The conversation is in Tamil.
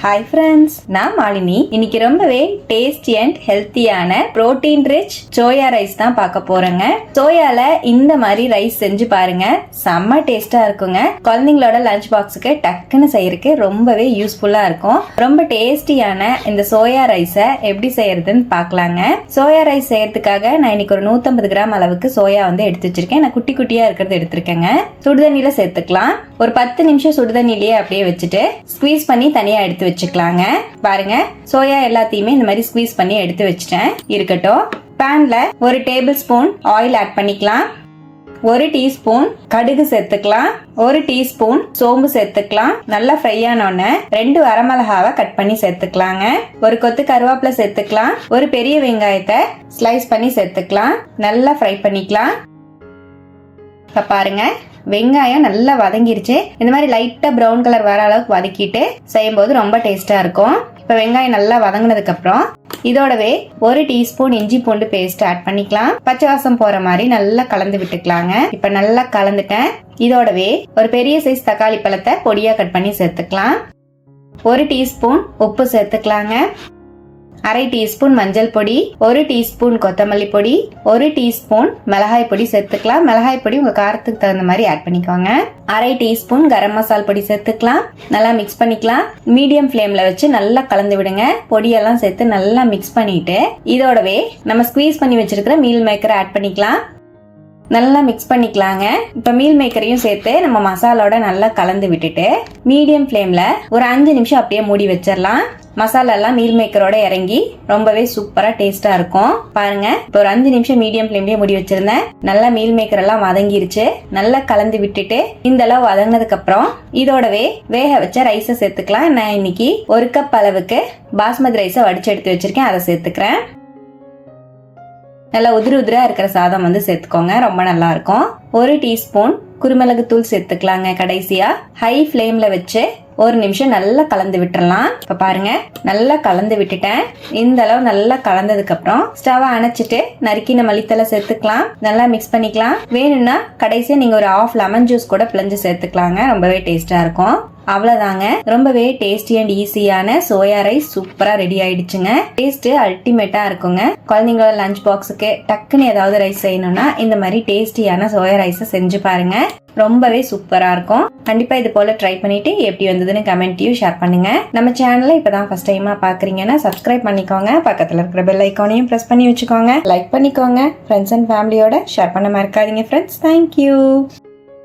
ஹாய் ஃப்ரெண்ட்ஸ் நான் மாலினி. இன்னைக்கு ரொம்பவே டேஸ்டி அண்ட் ஹெல்த்தியான புரோட்டீன் ரிச் சோயா ரைஸ் தான் பார்க்க போறேங்க. சோயால இந்த மாதிரி ரைஸ் செஞ்சு பாருங்க. செம்ம டேஸ்டா இருக்குங்க. குழந்தைங்களோட லஞ்ச் பாக்ஸுக்கு டக்குன்னு செய்யறதுக்கு ரொம்பவே யூஸ்ஃபுல்லா இருக்கும். ரொம்ப டேஸ்டியான இந்த சோயா ரைஸை எப்படி செய்யறதுன்னு பார்க்கலாங்க. சோயா ரைஸ் செய்யறதுக்காக நான் இன்னைக்கு ஒரு நூத்தம்பது கிராம் அளவுக்கு சோயா வந்து எடுத்து வச்சிருக்கேன். நான் குட்டி குட்டியா இருக்கிறது எடுத்திருக்கேங்க. சுடுதண்ணில சேர்த்துக்கலாம். ஒரு பத்து நிமிஷம் சுடுதண்ணிலேயே அப்படியே வச்சுட்டு ஸ்குவீஸ் பண்ணி தனியா எடுத்து வச்சுக்கலாங்க. பாருங்க சோயா எல்லாத்தையுமே இந்த மாதிரி ஸ்குவீஸ் பண்ணி எடுத்து வச்சிட்டேன். இருக்கட்டும். பேன்ல ஒரு டேபிள் ஸ்பூன் ஆயில் ஆட் பண்ணிக்கலாம். ஒரு டீஸ்பூன் கடுகு சேர்த்துக்கலாம். ஒரு டீஸ்பூன் சோம்பு சேர்த்துக்கலாம். நல்லா ஃப்ரை ஆனோடனே ரெண்டு வரமிளகாவை கட் பண்ணி சேர்த்துக்கலாங்க. ஒரு கொத்து கருவேப்பிலை சேர்த்துக்கலாம். ஒரு பெரிய வெங்காயத்தை ஸ்லைஸ் பண்ணி சேர்த்துக்கலாம். நல்லா ஃப்ரை பண்ணிக்கலாம். இப்போ பாருங்க வெங்காயம் நல்லா வதங்கிருச்சு. இந்த மாதிரி லைட்டாக ப்ரௌன் கலர் வர அளவுக்கு வதக்கிட்டு செய்யும்போது ரொம்ப டேஸ்ட்டாக இருக்கும். இப்போ வெங்காயம் நல்லா வதங்கினதுக்கப்புறம் இதோடவே ஒரு டீஸ்பூன் இஞ்சி பூண்டு பேஸ்ட் ஆட் பண்ணிக்கலாம். பச்சை வாசம் போற மாதிரி நல்லா கலந்து விட்டுக்கலாங்க. இப்போ நல்லா கலந்துட்டேன். இதோடவே ஒரு பெரிய சைஸ் தக்காளி பழத்தை பொடியா கட் பண்ணி சேர்த்துக்கலாம். ஒரு டீஸ்பூன் உப்பு சேர்த்துக்கலாங்க. அரை டீஸ்பூன் மஞ்சள் பொடி ஒரு டீஸ்பூன் கொத்தமல்லி பொடி ஒரு டீஸ்பூன் மிளகாய் பொடி சேர்த்துக்கலாம். மிளகாய் பொடி உங்க காரத்துக்கு தகுந்த மாதிரி ஆட் பண்ணிக்கோங்க. அரை டீஸ்பூன் கரம் மசால் பொடி சேர்த்துக்கலாம். நல்லா மிக்ஸ் பண்ணிக்கலாம். மீடியம் ஃப்ளேம்ல வச்சு நல்லா கலந்து விடுங்க. பொடியெல்லாம் சேர்த்து நல்லா மிக்ஸ் பண்ணிட்டு இதோடவே நம்ம ஸ்குவீஸ் பண்ணி வச்சிருக்கிற மீல் மேக்கரை ஆட் பண்ணிக்கலாம். நல்லா மிக்ஸ் பண்ணிக்கலாங்க. இப்போ மீல் மேக்கரையும் சேர்த்து நம்ம மசாலோட நல்லா கலந்து விட்டுட்டு மீடியம் ஃப்ளேமில் ஒரு அஞ்சு நிமிஷம் அப்படியே மூடி வச்சிடலாம். மசாலாலாம் மீல் மேக்கரோட இறங்கி ரொம்பவே சூப்பரா டேஸ்டா இருக்கும். பாருங்க இப்போ ஒரு அஞ்சு நிமிஷம் மீடியம் ஃப்ளேம்லயே முடி வச்சிருந்தேன். நல்லா மீல் மேக்கர் எல்லாம் வதங்கிருச்சு. நல்லா கலந்து விட்டுட்டு இந்த அளவு வதங்கினதுக்கு அப்புறம் இதோடவே வேக வச்ச ரைஸை சேர்த்துக்கலாம். நான் இன்னைக்கு ஒரு கப் அளவுக்கு பாஸ்மதி ரைஸை வடிச்சு எடுத்து வச்சிருக்கேன். அதை சேர்த்துக்கிறேன். நல்லா உதிரி உதிரா இருக்கிற சாதம் வந்து சேர்த்துக்கோங்க. ரொம்ப நல்லா இருக்கும். ஒரு டீஸ்பூன் குருமிளகு தூள் சேர்த்துக்கலாங்க கடைசியா. ஹை ஃப்ளேம்ல வச்சு ஒரு நிமிஷம் நல்லா கலந்து விட்டுறலாம். இப்ப பாருங்க நல்லா கலந்து விட்டுட்டேன். இந்த அளவு நல்லா கலந்ததுக்கு அப்புறம் ஸ்டவ் அணைச்சிட்டு நறுக்கின மல்லித்தலை சேர்த்துக்கலாம். நல்லா மிக்ஸ் பண்ணிக்கலாம். வேணும்னா கடைசியா நீங்க ஒரு ஆஃப் லெமன் ஜூஸ் கூட பிழிஞ்சு சேர்த்துக்கலாங்க. ரொம்பவே டேஸ்டா இருக்கும். அவ்வளவுதாங்க. ரொம்பவே டேஸ்டி அண்ட் ஈஸியான சோயா ரைஸ் சூப்பரா ரெடி ஆயிடுச்சுங்க. டேஸ்ட் அல்டிமேட்டா இருக்குங்க. குழந்தைங்களோட லஞ்ச் பாக்ஸுக்கு டக்குன்னு ஏதாவது ரைஸ் செய்யணும்னா இந்த மாதிரி டேஸ்டியான சோயா ரைஸை செஞ்சு பாருங்க. ரொம்பவே சூப்பராக இருக்கும். கண்டிப்பாக இது போல் ட்ரை பண்ணிட்டு எப்படி வந்ததுன்னு கமெண்ட்டையும் ஷேர் பண்ணுங்கள் நம்ம சேனலை இப்பதான் ஃபர்ஸ்ட் டைமாக பார்க்குறீங்கன்னா சப்ஸ்கிரைப் பண்ணிக்கோங்க. பக்கத்தில் இருக்கிற பெல் ஐக்கானையும் ப்ரெஸ் பண்ணி வச்சுக்கோங்க. லைக் பண்ணிக்கோங்க. ஃப்ரெண்ட்ஸ் அண்ட் ஃபேமிலியோட ஷேர் பண்ண மறக்காதீங்க ஃப்ரெண்ட்ஸ் தேங்க்யூ